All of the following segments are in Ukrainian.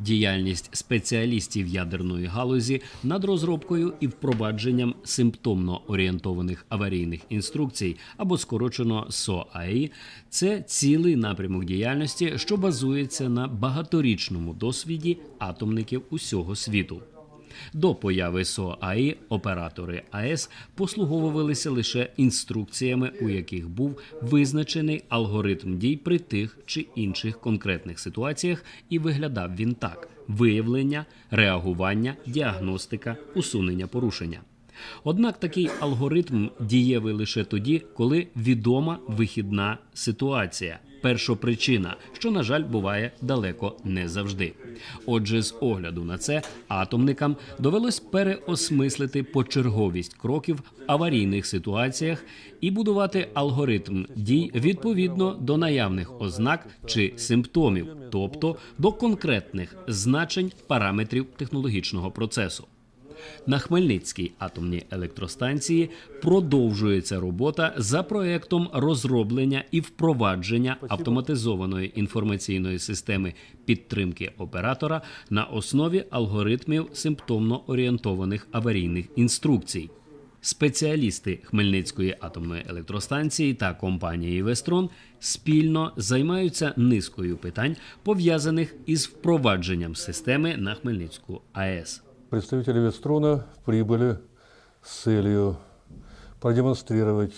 Діяльність спеціалістів ядерної галузі над розробкою і впровадженням симптомно орієнтованих аварійних інструкцій або скорочено СОАІ – це цілий напрямок діяльності, що базується на багаторічному досвіді атомників усього світу. До появи СОАІ оператори АЕС послуговувалися лише інструкціями, у яких був визначений алгоритм дій при тих чи інших конкретних ситуаціях, і виглядав він так: виявлення, реагування, діагностика, усунення порушення. Однак такий алгоритм дієвий лише тоді, коли відома вихідна ситуація, першопричина, що, на жаль, буває далеко не завжди. Отже, з огляду на це атомникам довелось переосмислити почерговість кроків в аварійних ситуаціях і будувати алгоритм дій відповідно до наявних ознак чи симптомів, тобто до конкретних значень параметрів технологічного процесу. На Хмельницькій атомній електростанції продовжується робота за проектом розроблення і впровадження автоматизованої інформаційної системи підтримки оператора на основі алгоритмів симптомно орієнтованих аварійних інструкцій. Спеціалісти Хмельницької атомної електростанції та компанії Вестрон спільно займаються низкою питань, пов'язаних із впровадженням системи на Хмельницьку АЕС. Представители Вестрона прибыли с целью продемонстрировать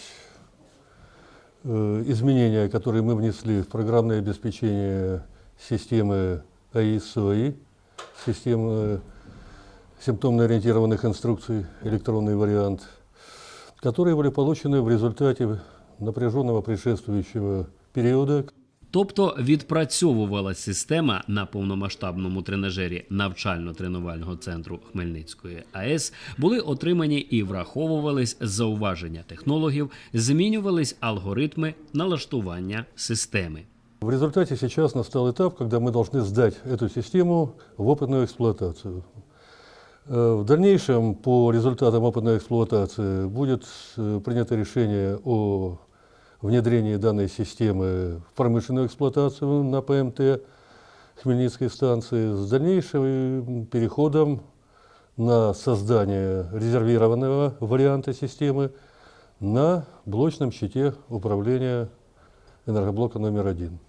э, изменения, которые мы внесли в программное обеспечение системы АИСОИ, системы симптомно-ориентированных инструкций, электронный вариант, которые были получены в результате напряженного предшествующего периода, Тобто відпрацьовувала система на повномасштабному тренажері навчально-тренувального центру Хмельницької АЕС, були отримані і враховувались зауваження технологів, змінювались алгоритми налаштування системи. В результате сейчас настал этап, когда мы должны сдать эту систему в опытную эксплуатацию. Э, В дальнейшем по результатам опытной эксплуатации будет э, принято решение о внедрении данной системы в промышленную эксплуатацию на ПМТ Хмельницкой станции с дальнейшим переходом на создание резервированного варианта системы на блочном щите управления энергоблока номер один.